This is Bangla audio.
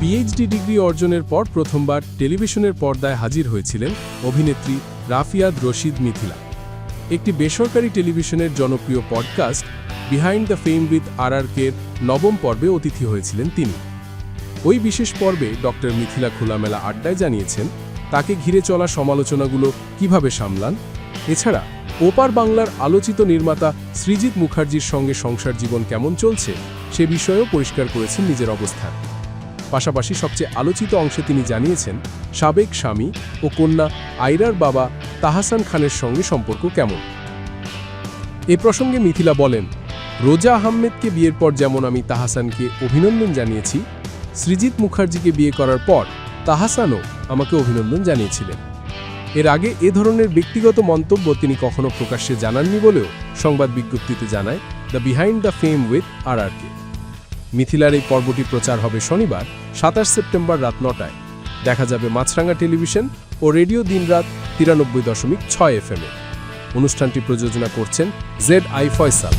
পিএইচডি ডিগ্রি অর্জনের পর প্রথমবার টেলিভিশনের পর্দায় হাজির হয়েছিলেন অভিনেত্রী রাফিয়াদ রশিদ মিথিলা। একটি বেসরকারি টেলিভিশনের জনপ্রিয় podcast behind the fame with আরআরকের নবম পর্বে অতিথি হয়েছিলেন তিনি। ওই বিশেষ পর্বে ডক্টর মিথিলা খোলামেলা আড্ডায় জানিয়েছেন, তাকে ঘিরে চলা সমালোচনাগুলো কীভাবে সামলান? এছাড়া, ওপার বাংলার আলোচিত নির্মাতা সৃজিত মুখার্জির সঙ্গে সংসার জীবন কেমন চলছে, সে বিষয়েও পরিষ্কার করেছেন নিজের অবস্থান। পাশাপাশি সবচেয়ে আলোচিত অংশে তিনি জানিয়েছেন, সাবেক স্বামী ও কন্যা আইরার বাবা তাহাসান খানের সঙ্গে সম্পর্ক কেমন? এ প্রসঙ্গে মিথিলা বলেন, রোজা আহমেদকে বিয়ের পর যেমন আমি তাহাসানকে অভিনন্দন জানিয়েছি, সৃজিত মুখার্জিকে বিয়ে করার পর তাহাসানও আমাকে অভিনন্দন জানিয়েছিলেন। এর আগে এ ধরনের ব্যক্তিগত মন্তব্য তিনি কখনো প্রকাশ্যে জানাননি বলেও সংবাদ বিজ্ঞপ্তিতে জানায়, the behind the fame with RRK. মিথিলার এই পর্বটি প্রচার হবে শনিবার, সাতাশ সেপ্টেম্বর রাত নটায়। দেখা যাবে মাছরাঙ্গা টেলিভিশন ও রেডিও দিনরাত তিরানব্বই দশমিক ছয় এফএমে অনুষ্ঠানটি প্রযোজনা করছেন জেড আই ফয়সাল।